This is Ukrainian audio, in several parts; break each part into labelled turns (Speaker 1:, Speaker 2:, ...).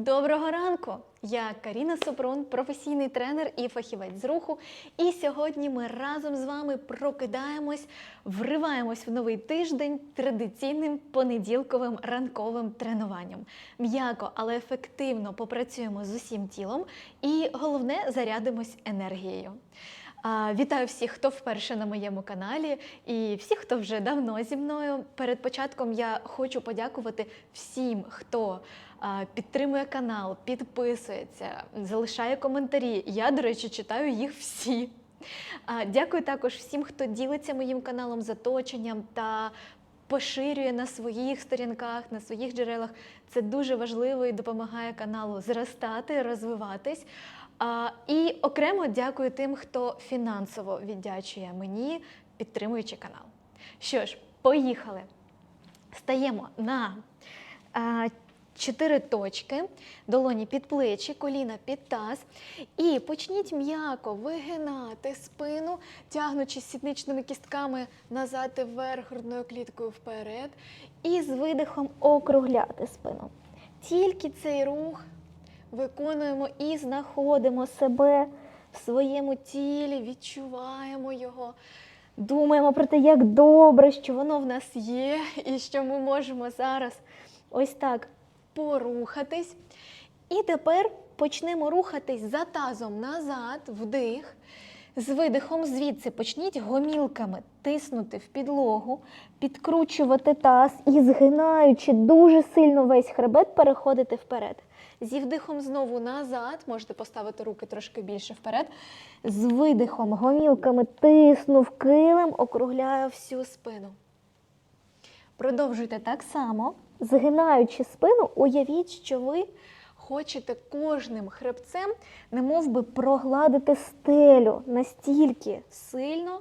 Speaker 1: Доброго ранку! Я Каріна Супрун, професійний тренер і фахівець з руху. І сьогодні ми разом з вами прокидаємось, вриваємось в новий тиждень традиційним понеділковим ранковим тренуванням. М'яко, але ефективно попрацюємо з усім тілом і головне зарядимось енергією. Вітаю всіх, хто вперше на моєму каналі, і всіх, хто вже давно зі мною. Перед початком я хочу подякувати всім, хто підтримує канал, підписується, залишає коментарі. Я, до речі, читаю їх всі. Дякую також всім, хто ділиться моїм каналом з оточенням та поширює на своїх сторінках, на своїх джерелах. Це дуже важливо і допомагає каналу зростати, розвиватись. І окремо дякую тим, хто фінансово віддячує мені, підтримуючи канал. Що ж, поїхали. Стаємо на чотири точки, долоні під плечі, коліна під таз. І почніть м'яко вигинати спину, тягнучи сідничними кістками назад і вверх, грудною кліткою вперед. І з видихом округляти спину. Тільки цей рух виконуємо і знаходимо себе в своєму тілі, відчуваємо його. Думаємо про те, як добре, що воно в нас є, і що ми можемо зараз ось так порухатись. І тепер почнемо рухатись за тазом назад, вдих. З видихом звідси почніть гомілками тиснути в підлогу, підкручувати таз і згинаючи дуже сильно весь хребет, переходити вперед. Зі вдихом знову назад, можете поставити руки трошки більше вперед. З видихом гомілками тисну в килим, округляю всю спину. Продовжуйте так само, згинаючи спину, уявіть, що ви хочете кожним хребцем, немов би прогладити стелю настільки сильно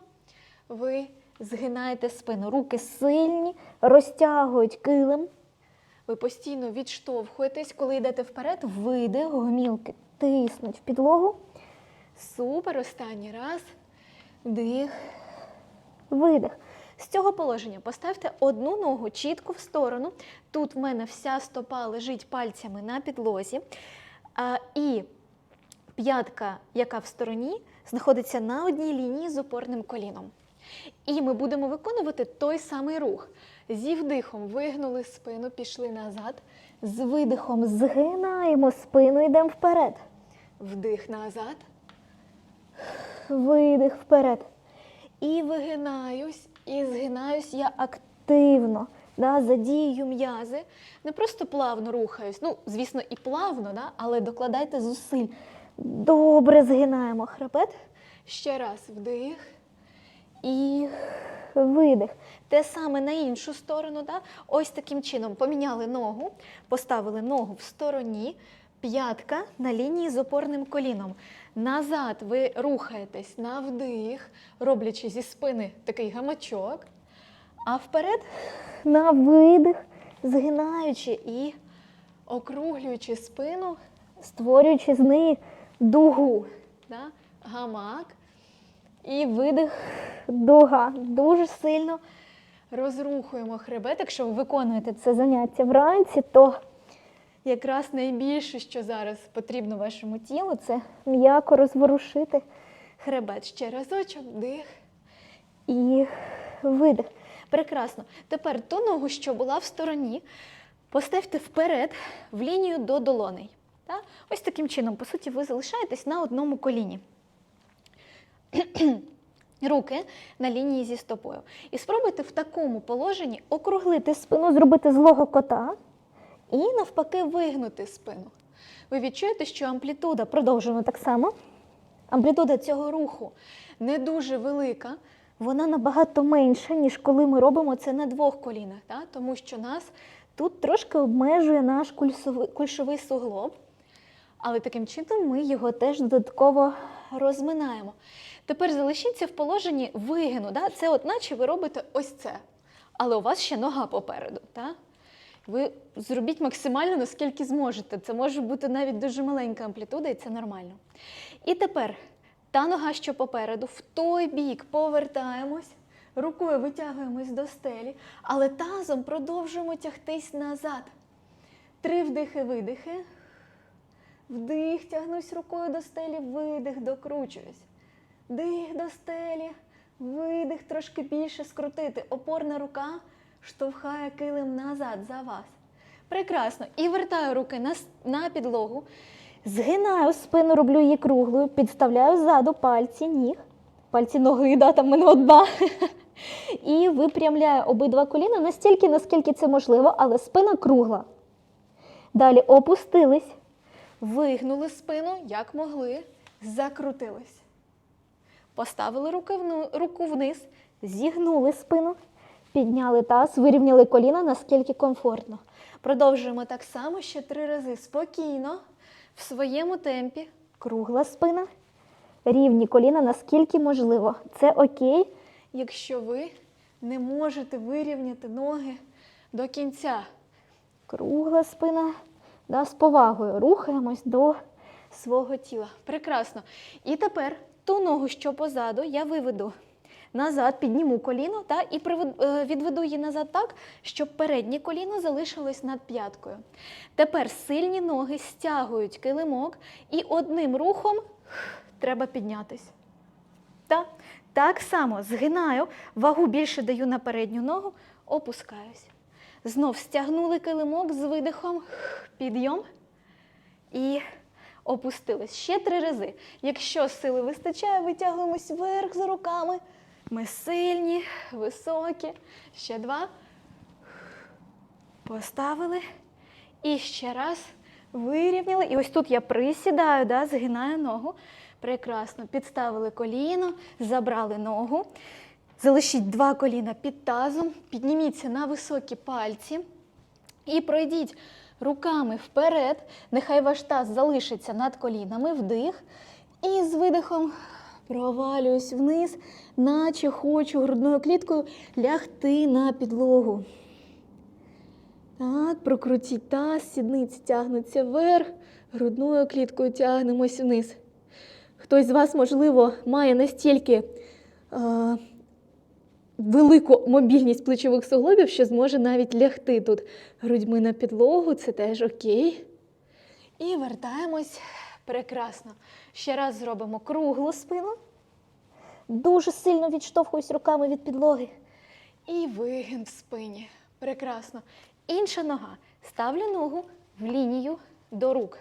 Speaker 1: ви згинаєте спину. Руки сильні, розтягують килим. Ви постійно відштовхуєтесь, коли йдете вперед, видих, гомілки тиснуть в підлогу. Супер, останній раз. Дих, видих. З цього положення поставте одну ногу чітко в сторону. Тут в мене вся стопа лежить пальцями на підлозі. А, і п'ятка, яка в стороні, знаходиться на одній лінії з опорним коліном. І ми будемо виконувати той самий рух. Зі вдихом вигнули спину, пішли назад. З видихом згинаємо спину, йдемо вперед. Вдих назад. Видих вперед. І вигинаюсь, і згинаюсь я активно. Да, задію м'язи. Не просто плавно рухаюсь. Ну, звісно, і плавно, да, але докладайте зусиль. Добре згинаємо хребет. Ще раз вдих. І видих. Те саме на іншу сторону. Да? Ось таким чином поміняли ногу, поставили ногу в стороні, п'ятка на лінії з опорним коліном. Назад ви рухаєтесь на вдих, роблячи зі спини такий гамачок. А вперед на видих, згинаючи і округлюючи спину, створюючи з неї дугу. Да? Гамак. І видих, дуга. Дуже сильно розрухуємо хребет. Якщо ви виконуєте це заняття вранці, то якраз найбільше, що зараз потрібно вашому тілу, це м'яко розворушити хребет. Ще разочок, дих і видих. Прекрасно. Тепер ту ногу, що була в стороні, поставте вперед в лінію до долоней. Так? Ось таким чином, по суті, ви залишаєтесь на одному коліні. Руки на лінії зі стопою. І спробуйте в такому положенні округлити спину, зробити злого кота і навпаки вигнути спину. Ви відчуєте, що амплітуда, продовжуємо так само. Амплітуда цього руху не дуже велика, вона набагато менша, ніж коли ми робимо це на двох колінах, так? тому що нас тут трошки обмежує наш кульшовий суглоб. Але таким чином ми його теж додатково розминаємо. Тепер залишіться в положенні вигину. Да? Це от наче ви робите ось це. Але у вас ще нога попереду. Да? Ви зробіть максимально, наскільки зможете. Це може бути навіть дуже маленька амплітуда, і це нормально. І тепер та нога, що попереду, в той бік повертаємось, рукою витягуємось до стелі, але тазом продовжуємо тягтись назад. Три вдихи-видихи. Вдих, тягнусь рукою до стелі, видих, докручуюсь. Дих до стелі, видих, трошки більше скрутити. Опорна рука штовхає килим назад за вас. Прекрасно. І вертаю руки на, на підлогу.
Speaker 2: Згинаю спину, роблю її круглою, підставляю ззаду пальці ніг, пальці ноги, да, там мене одна. І випрямляю обидва коліна настільки, наскільки це можливо, але спина кругла. Далі опустились,
Speaker 1: Вигнули спину, як могли, закрутились. Поставили руки вну, руку вниз.
Speaker 2: зігнули спину, підняли таз, вирівняли коліна, наскільки комфортно.
Speaker 1: Продовжуємо так само ще три рази спокійно, в своєму темпі.
Speaker 2: Кругла спина, рівні коліна, наскільки можливо. Це окей.
Speaker 1: Якщо ви не можете вирівняти ноги до кінця.
Speaker 2: Кругла спина. Да, з повагою рухаємось до
Speaker 1: свого тіла. Прекрасно. І тепер ту ногу, що позаду, я виведу назад, підніму коліно та, і е, відведу її назад так, щоб переднє коліно залишилось над п'яткою. Тепер сильні ноги стягують килимок і одним рухом треба піднятись. Та, так само згинаю, вагу більше даю на передню ногу, опускаюсь. Знов стягнули килимок з видихом, підйом і опустились. Ще три рази. Якщо сили вистачає, витягуємось вверх за руками. Ми сильні, високі. Ще два. Поставили. І ще раз вирівняли. І ось тут я присідаю, да, згинаю ногу. Прекрасно. Підставили коліно, забрали ногу. Залишіть два коліна під тазом, підніміться на високі пальці і пройдіть руками вперед. Нехай ваш таз залишиться над колінами, вдих. І з видихом провалююсь вниз, наче хочу грудною кліткою лягти на підлогу. Так, прокрутіть таз, сідниці тягнуться вверх, грудною кліткою тягнемось вниз. Хтось з вас, можливо, має настільки е, велику мобільність плечових суглобів, що зможе навіть лягти тут грудьми на підлогу, це теж окей. І вертаємось прекрасно. Ще раз зробимо круглу спину
Speaker 2: дуже сильно відштовхуюсь руками від підлоги.
Speaker 1: і вигин в спині. Прекрасно. Інша нога. Ставлю ногу в лінію до рук.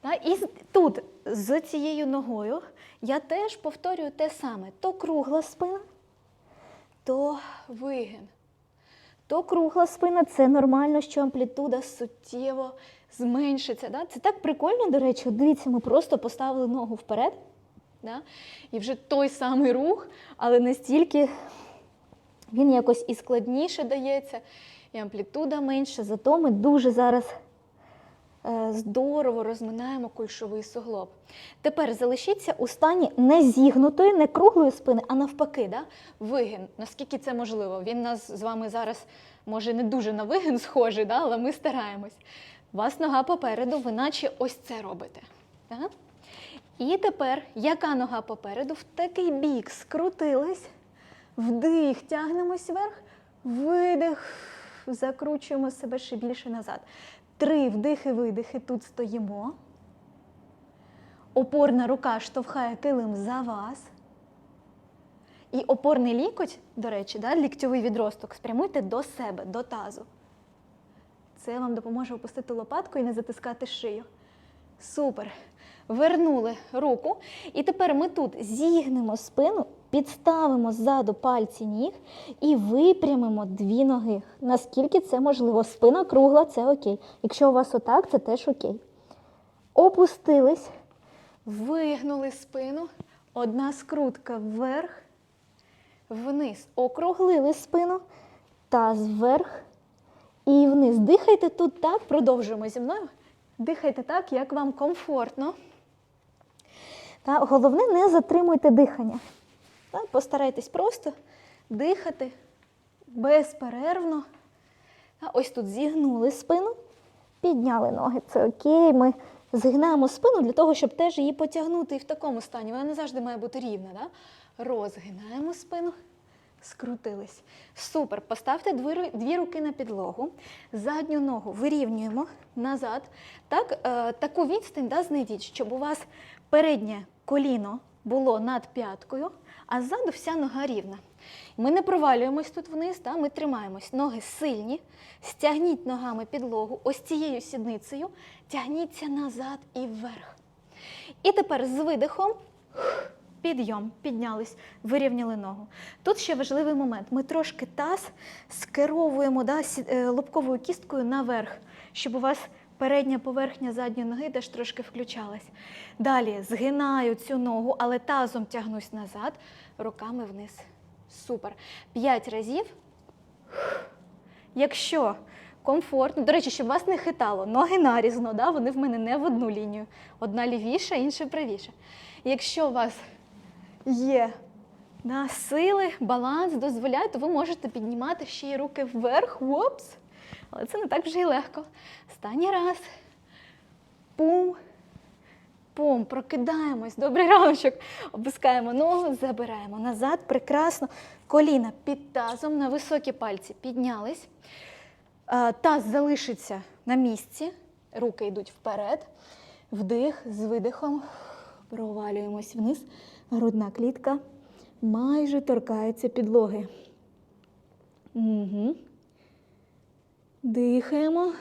Speaker 1: Та, і тут з цією ногою я теж повторюю те саме: то кругла спина, то вигин.
Speaker 2: То кругла спина це нормально, що
Speaker 1: амплітуда суттєво зменшиться. Да? Це так прикольно, до речі, от дивіться, ми просто поставили ногу вперед. Да? І вже той самий рух, але настільки він якось і складніше дається, і амплітуда менша.
Speaker 2: зато ми дуже зараз
Speaker 1: Е, Здорово розминаємо кульшовий суглоб.
Speaker 2: Тепер залишіться у стані не зігнутої, не круглої спини,
Speaker 1: А навпаки, да? вигин, наскільки це можливо. Він нас з вами зараз може не дуже на вигин схожий, да? але ми стараємось. У вас нога попереду, ви наче ось це робите. Да? І тепер, яка нога попереду? В такий бік скрутились, вдих, тягнемось вверх, видих, закручуємо себе ще більше назад. Три вдихи, видихи, тут стоїмо. Опорна рука штовхає килим за вас. І опорний лікоть, до речі, да, ліктьовий відросток, спрямуйте до себе, до тазу. Це вам допоможе опустити лопатку і не затискати шию. Супер. Вернули руку. І тепер ми тут зігнемо спину, підставимо ззаду пальці ніг і випрямимо дві ноги. Наскільки це можливо. Спина кругла, це окей. Якщо у вас отак, це теж окей. Опустились, вигнули спину, одна скрутка вверх, вниз. Округлили спину, таз вверх і вниз. Дихайте тут так, продовжуємо зі мною. Дихайте так, як вам комфортно.
Speaker 2: Та, головне, не затримуйте дихання.
Speaker 1: Так, Постарайтесь просто дихати безперервно. Та, Ось тут зігнули спину.
Speaker 2: Підняли ноги, це окей. Ми
Speaker 1: Згинаємо спину для того, щоб теж її потягнути і в такому стані. Вона не завжди має бути рівна. Да? Розгинаємо спину, скрутились. Супер. Поставте дві, руки на підлогу, задню ногу вирівнюємо назад. Так, е, таку відстань да, знайдіть, щоб у вас переднє коліно було над п'яткою, а ззаду вся нога рівна. Ми не провалюємось тут вниз, да, ми тримаємось. Ноги сильні, стягніть ногами підлогу, ось цією сідницею, тягніться назад і вверх. І тепер з видихом підйом, піднялись, вирівняли ногу. Тут ще важливий момент. Ми трошки таз скеровуємо да, е, лобковою кісткою наверх, щоб у вас передня поверхня задньої ноги теж трошки включалась. Далі згинаю цю ногу, але тазом тягнусь назад, руками вниз. Супер. П'ять разів. Якщо комфортно, до речі, щоб вас не хитало, ноги нарізно, да? вони в мене не в одну лінію. Одна лівіша, інша правіша. Якщо у вас є да, сили, баланс дозволяє, то ви можете піднімати ще й руки вверх. Опс. Але це не так вже й легко. Останній раз. Пум. Пум, прокидаємось. Добрий раночок. Опускаємо ногу, забираємо назад. Прекрасно. Коліна під тазом на високі пальці піднялись. Таз залишиться на місці. Руки йдуть вперед. Вдих з видихом. Провалюємось вниз. Грудна клітка майже торкається підлоги. Угу. Дихаємо.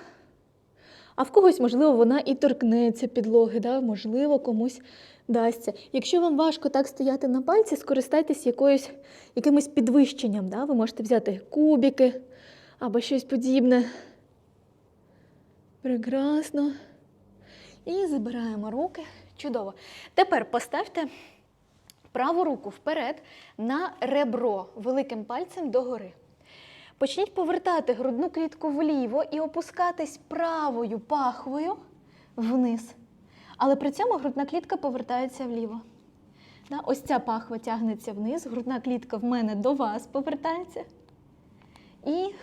Speaker 1: А в когось, можливо, вона і торкнеться підлоги, да? можливо, комусь дасться. Якщо вам важко так стояти на пальці, скористайтесь якоюсь, якимось підвищенням. Да? Ви можете взяти кубики або щось подібне. Прекрасно. І забираємо руки. Чудово. Тепер поставте праву руку вперед на ребро великим пальцем догори. Почніть повертати грудну клітку вліво і опускатись правою пахвою вниз. Але при цьому грудна клітка повертається вліво. Ось ця пахва тягнеться вниз, грудна клітка в мене до вас повертається. І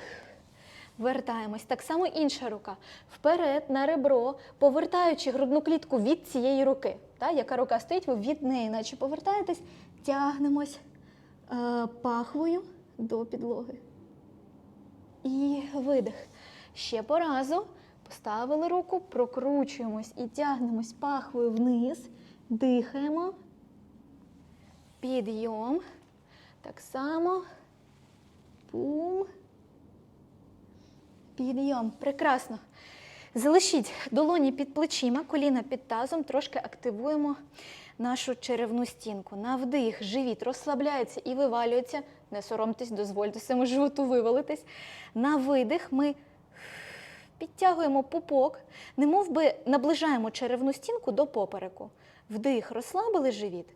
Speaker 1: вертаємось. Так само інша рука. Вперед на ребро, повертаючи грудну клітку від цієї руки. Та? Яка рука стоїть, ви від неї, наче повертаєтесь, тягнемось е, пахвою до підлоги. І видих. Ще по разу. Поставили руку, прокручуємось і тягнемось пахвою вниз. Дихаємо. Підйом. Так само. Пум. Підйом. Прекрасно. Залишіть долоні під плечима, коліна під тазом, трошки активуємо нашу черевну стінку. На вдих, живіт розслабляється і вивалюється. Не соромтесь, дозвольте своєму животу вивалитись. На видих ми підтягуємо пупок, немов би наближаємо черевну стінку до попереку. Вдих, розслабили живіт.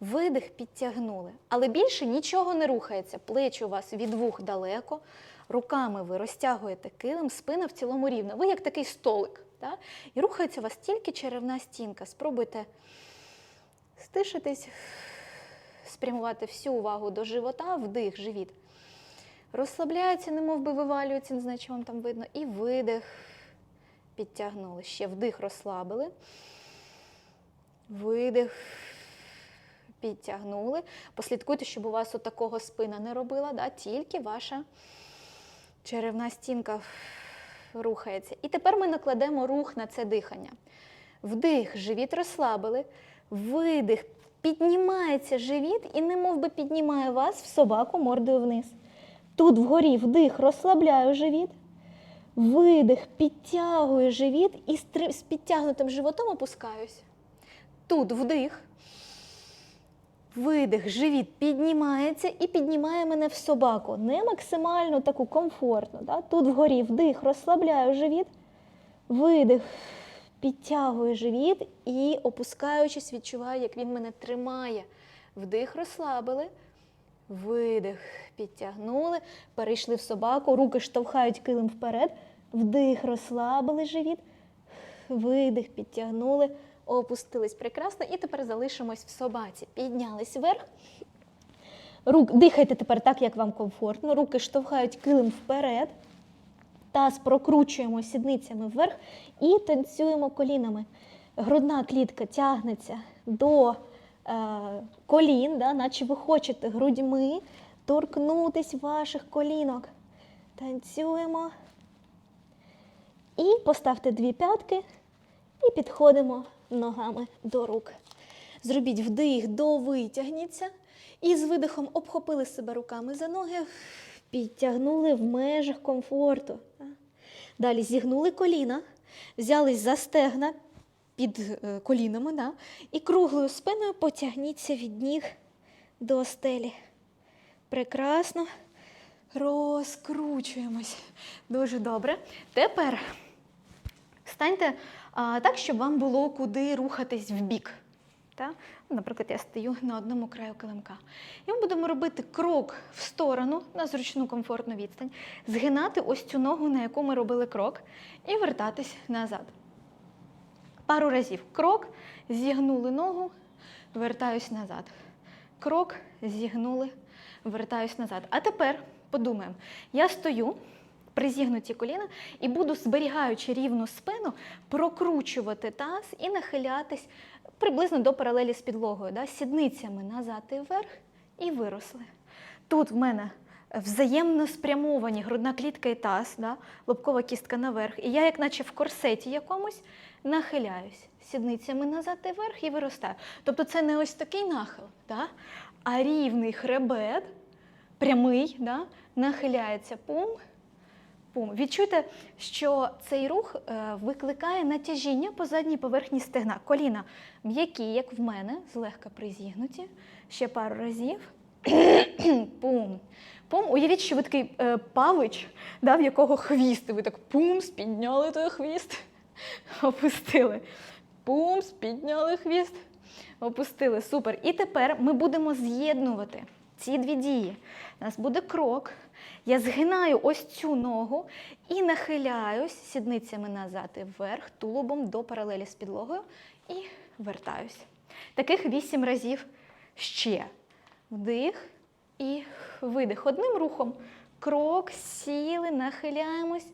Speaker 1: Видих підтягнули. Але більше нічого не рухається. Плечі у вас від вух далеко. Руками ви розтягуєте килим, спина в цілому рівна. Ви як такий столик. Да? І рухається у вас тільки черевна стінка. Спробуйте стишитись, спрямувати всю увагу до живота, вдих, живіт. Розслабляється, немов би вивалюється, не знаю, чи вам там видно. І видих. Підтягнули. Ще вдих розслабили. Видих. Підтягнули. Послідкуйте, щоб у вас от такого спина не робила, да? тільки ваша черевна стінка рухається. І тепер ми накладемо рух на це дихання. Вдих, живіт розслабили. Видих, піднімається живіт і немов би піднімає вас в собаку мордою вниз. Тут вгорі вдих, розслабляю живіт. Видих, підтягую живіт і з підтягнутим животом опускаюсь. Тут вдих. Видих, живіт піднімається і піднімає мене в собаку. Не максимально таку комфортну. Да? Тут вгорі вдих, розслабляю живіт. Видих, підтягую живіт і, опускаючись, відчуваю, як він мене тримає. Вдих, розслабили. Видих, підтягнули, перейшли в собаку, руки штовхають килим вперед. Вдих, розслабили живіт. Видих, підтягнули, опустились прекрасно. І тепер залишимось в собаці. Піднялись вверх. Рук, дихайте тепер так, як вам комфортно. Руки штовхають килим вперед. Таз прокручуємо сідницями вверх і танцюємо колінами. Грудна клітка тягнеться до е, колін, да, наче ви хочете грудьми
Speaker 2: торкнутись ваших колінок. Танцюємо. І поставте дві п'ятки і підходимо ногами до рук. Зробіть вдих, довитягніться. І з видихом обхопили себе руками за ноги, підтягнули в межах комфорту. Далі зігнули коліна, взялись за стегна під е, колінами, да? і круглою спиною потягніться від ніг до стелі. Прекрасно. Розкручуємось. Дуже добре. Тепер станьте так, щоб вам було куди рухатись в бік. Наприклад, я стою на одному краю килимка. І ми будемо робити крок в сторону на зручну комфортну відстань, згинати ось цю ногу, на яку ми робили крок, і вертатись назад. Пару разів. Крок, зігнули ногу, вертаюсь назад. Крок, зігнули, вертаюсь назад. А тепер подумаємо: я стою, призігнуті коліна, і буду, зберігаючи рівну спину, прокручувати таз і нахилятись приблизно до паралелі з підлогою, да? сідницями назад і вверх, і виросли. Тут в мене взаємно спрямовані грудна клітка і таз, да? лобкова кістка наверх. І я, як наче в корсеті якомусь, нахиляюсь сідницями назад і вверх і виростаю. Тобто це не ось такий нахил, да? а рівний хребет, прямий, да? нахиляється пум, пум. Відчуйте, що цей рух е, викликає натяжіння по задній поверхні стегна. Коліна м'які, як в мене, злегка призігнуті. Ще пару разів. Пум. Пум. Уявіть, що ви такий е, павич, да, в якого хвіст. Ви так пумс, підняли той хвіст, опустили. Пумс, підняли хвіст, опустили. Супер. І тепер ми будемо з'єднувати ці дві дії. У нас буде крок. Я згинаю ось цю ногу і нахиляюсь сідницями назад і вверх, тулубом до паралелі з підлогою і вертаюсь. Таких вісім разів ще. Вдих і видих. Одним рухом. Крок, сіли, нахиляємось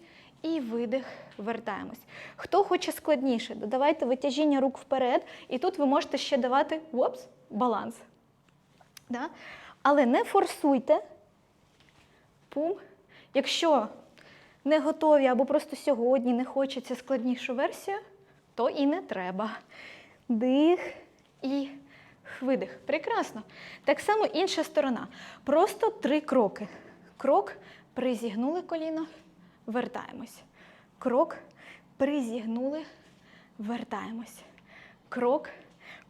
Speaker 2: і видих, вертаємось. Хто хоче складніше, додавайте витяжіння рук вперед, і тут ви можете ще давати опс, баланс. Да? Але не форсуйте. Пум. Якщо не готові або просто сьогодні не хочеться складнішу версію, то і не треба. Дих і видих. Прекрасно. Так само інша сторона. Просто три кроки. Крок, призігнули коліно, вертаємось. Крок, призігнули, вертаємось. Крок,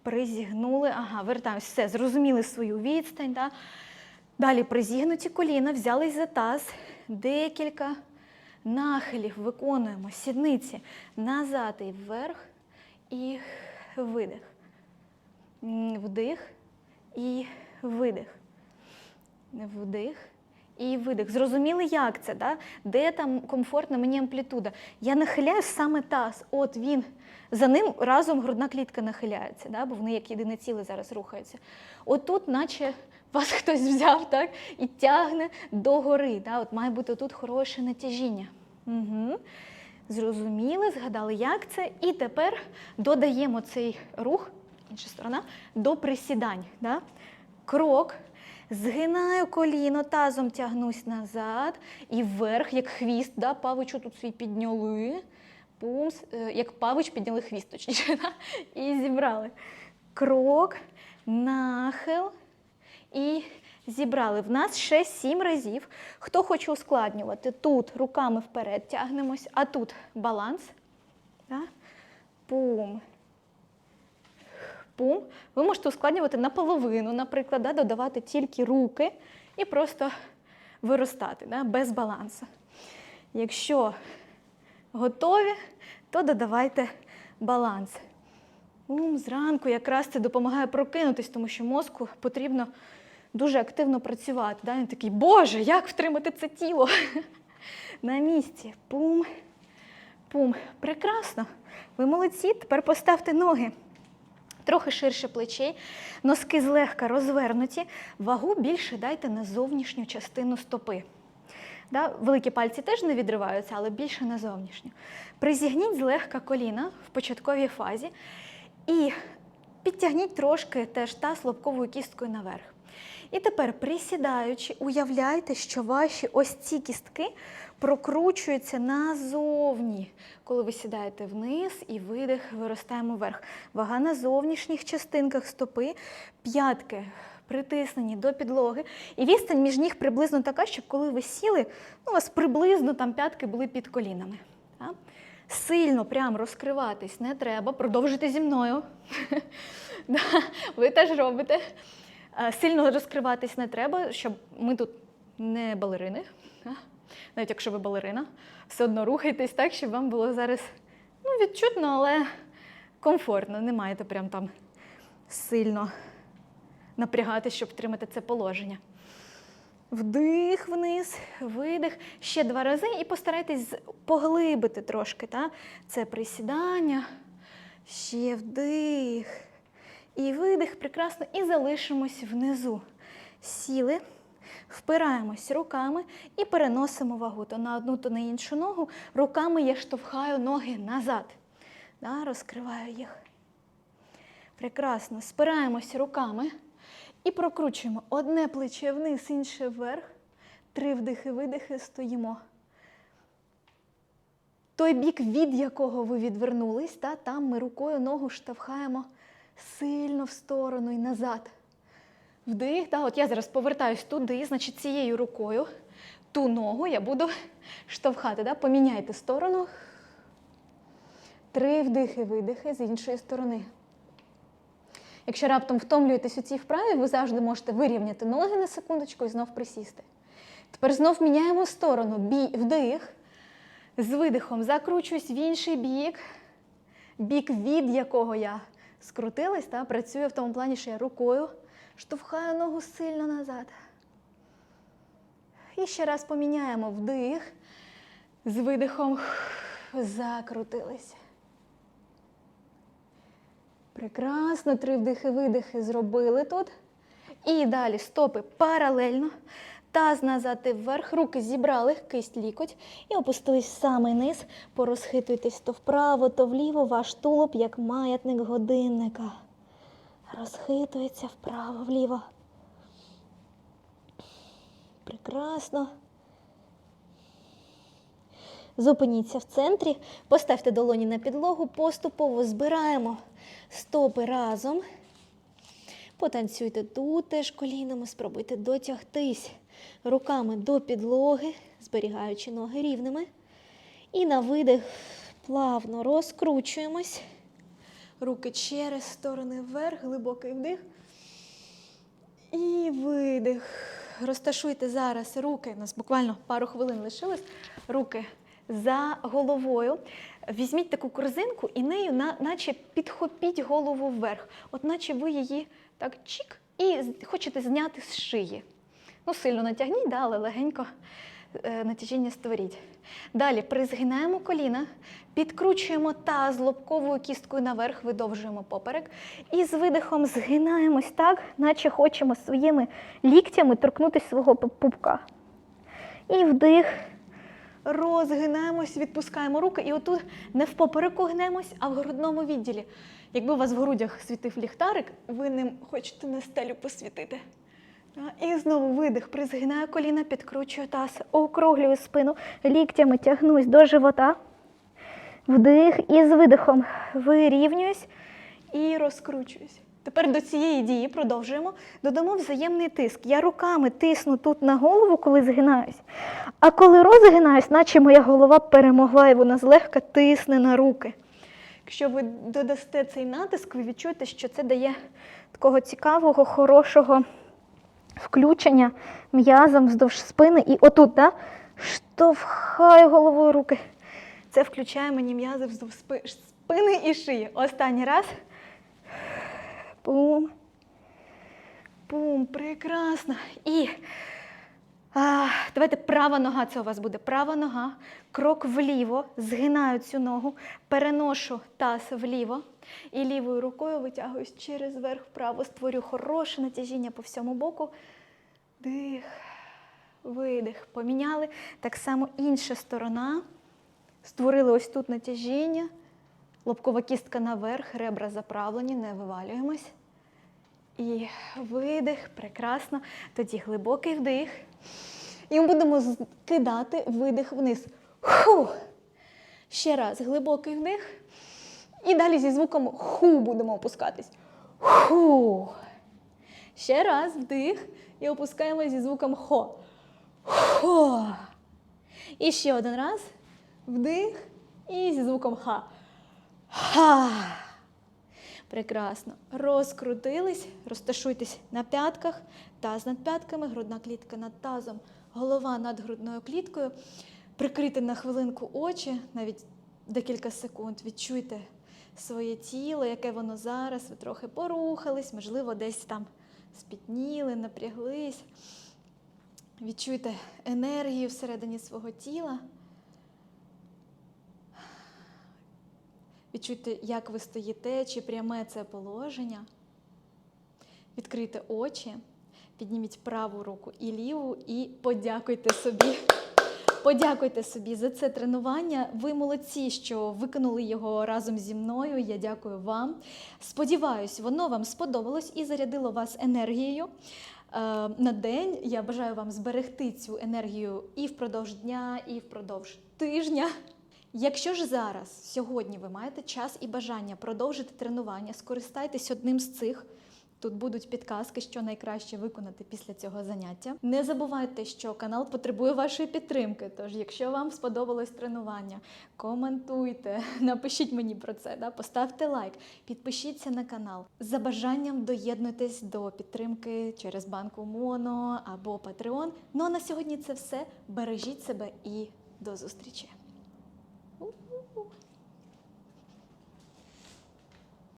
Speaker 2: призігнули, ага, вертаємось. Все, зрозуміли свою відстань. Да? Далі призігнуті коліна, взялись за таз, декілька нахилів виконуємо, сідниці назад і вверх, і видих. Вдих і видих. Вдих і видих. Зрозуміли, як це? Да? Де там комфортна мені амплітуда? Я нахиляю саме таз. От він. За ним разом грудна клітка нахиляється, да? бо вони як єдине ціле зараз рухаються. Отут, наче вас хтось взяв так? і тягне догори. Да? От має бути тут хороше натяжіння. Угу. Зрозуміли, згадали, як це. І тепер додаємо цей рух, інша сторона, до присідань. Да? Крок. Згинаю коліно, тазом тягнусь назад і вверх, як хвіст. Да? Павичу тут свій підняли. Пумс, е, як павич підняли хвіст, точніше. Да? І зібрали. Крок, нахил і зібрали. В нас ще сім разів. Хто хоче ускладнювати, тут руками вперед тягнемось, а тут баланс. Да? Пум. Пум. Ви можете ускладнювати наполовину, наприклад, да? додавати тільки руки і просто виростати да? без балансу. Якщо готові, то додавайте баланс. Зранку якраз це допомагає прокинутись, тому що мозку потрібно дуже активно працювати. Да? Він такий, Боже, як втримати це тіло на місці? Пум, пум. Прекрасно. Ви молодці. Тепер поставте ноги. Трохи ширше плечей, носки злегка розвернуті, вагу більше дайте на зовнішню частину стопи. Да? Великі пальці теж не відриваються, але більше на зовнішню. Призігніть злегка коліна в початковій фазі і підтягніть трошки теж таз лобковою кісткою наверх.
Speaker 1: І тепер, присідаючи, уявляйте, що ваші ось ці кістки прокручуються назовні. Коли ви сідаєте вниз і видих, виростаємо вверх. Вага на зовнішніх частинках стопи, п'ятки притиснені до підлоги. І відстань між ніг приблизно така, щоб коли ви сіли, ну, у вас приблизно там п'ятки були під колінами. Так? Сильно прям розкриватись не треба. Продовжуйте зі мною. Ви теж робите. Е, Сильно розкриватись не треба, щоб ми тут не балерини. Навіть якщо ви балерина, все одно рухайтесь так, щоб вам було зараз ну, відчутно, але комфортно. Не маєте прям там сильно напрягатись, щоб втримати це положення. Вдих вниз, видих. Ще два рази і постарайтесь поглибити трошки. Та? Це присідання. Ще вдих. І видих прекрасно. І залишимось внизу. Сіли, впираємось руками і переносимо вагу то на одну, то на іншу ногу. Руками я штовхаю ноги назад. Да? Розкриваю їх. Прекрасно. Спираємось руками і прокручуємо одне плече вниз, інше вверх. Три вдихи, видихи, стоїмо. Той бік, від якого ви відвернулись, та, там ми рукою ногу штовхаємо сильно в сторону і назад. Вдих, та, от я зараз повертаюсь туди, значить цією рукою ту ногу я буду штовхати. Да? Поміняйте сторону. Три вдихи, видихи з іншої сторони. Якщо раптом втомлюєтесь у цій вправі, ви завжди можете вирівняти ноги на секундочку і знов присісти. Тепер знов міняємо сторону. Бій, вдих. З видихом закручуюсь в інший бік. Бік, від якого я скрутилась, та, працюю в тому плані, що я рукою штовхаю ногу сильно назад. І ще раз поміняємо вдих. З видихом закрутились. Прекрасно, три вдихи-видихи зробили тут. І далі стопи паралельно. Таз назад і вверх, руки зібрали, кисть лікоть і опустились в самий низ. Порозхитуйтесь то вправо, то вліво, ваш тулуб, як маятник годинника. Розхитується вправо, вліво. Прекрасно. Зупиніться в центрі, поставте долоні на підлогу, поступово збираємо стопи разом. Потанцюйте тут теж колінами, спробуйте дотягтись руками до підлоги, зберігаючи ноги рівними. І на видих плавно розкручуємось. Руки через сторони вверх, глибокий вдих. І видих. Розташуйте зараз руки. У нас буквально пару хвилин лишилось. Руки за головою. Візьміть таку корзинку і нею наче підхопіть голову вверх. От наче ви її так чік і хочете зняти з шиї. Ну, сильно натягніть, да, але легенько е, натяжіння створіть. Далі призгинаємо коліна, підкручуємо таз лобковою кісткою наверх, видовжуємо поперек. І з видихом згинаємось так, наче хочемо своїми ліктями торкнутися свого пупка. І вдих. Розгинаємось, відпускаємо руки, і отут не в попереку гнемось, а в грудному відділі. Якби у вас в грудях світив ліхтарик, ви ним хочете на стелю посвітити. І знову видих, призгинаю коліна, підкручую таз, округлюю спину, ліктями тягнусь до живота. Вдих і з видихом вирівнююсь і розкручуюсь. Тепер до цієї дії продовжуємо. Додамо взаємний тиск. Я руками тисну тут на голову, коли згинаюсь. А коли розгинаюсь, наче моя голова перемогла і вона злегка тисне на руки. Якщо ви додасте цей натиск, ви відчуєте, що це дає такого цікавого, хорошого включення м'язом вздовж спини. І отут, да, штовхаю головою руки. Це включає мені м'язи вздовж спини і шиї. Останній раз. Пум. Пум. Прекрасно. І а, давайте права нога, це у вас буде права нога. Крок вліво, згинаю цю ногу, переношу таз вліво і лівою рукою витягуюсь через верх вправо, створю хороше натяжіння по всьому боку. Дих, видих. Поміняли. Так само інша сторона. Створили ось тут натяжіння. Лобкова кістка наверх, ребра заправлені, не вивалюємось. І видих. Прекрасно. Тоді глибокий вдих. І ми будемо кидати видих вниз. Ху. Ще раз глибокий вдих. І далі зі звуком ху будемо опускатись. Ху. Ще раз вдих. І опускаємо зі звуком хо. Хо. І ще один раз. Вдих. І зі звуком ха. Ха. Прекрасно. Розкрутились, розташуйтесь на п'ятках, таз над п'ятками, грудна клітка над тазом, голова над грудною кліткою. Прикрийте на хвилинку очі, навіть декілька секунд. Відчуйте своє тіло, яке воно зараз. Ви трохи порухались, можливо, десь там спітніли, напряглись. Відчуйте енергію всередині свого тіла. Відчуйте, як ви стоїте, чи пряме це положення. Відкрийте очі, підніміть праву руку і ліву, і подякуйте собі. Подякуйте собі за це тренування. Ви молодці, що виконали його разом зі мною. Я дякую вам. Сподіваюсь, воно вам сподобалось і зарядило вас енергією. е, На день я бажаю вам зберегти цю енергію і впродовж дня, і впродовж тижня. Якщо ж зараз, сьогодні, ви маєте час і бажання продовжити тренування, скористайтесь одним з цих. Тут будуть підказки, що найкраще виконати після цього заняття. Не забувайте, що канал потребує вашої підтримки. Тож, якщо вам сподобалось тренування, коментуйте, напишіть мені про це, да? поставте лайк, підпишіться на канал. За бажанням доєднуйтесь до підтримки через банку Моно або Patreon. Ну а на сьогодні це все. Бережіть себе і до зустрічі!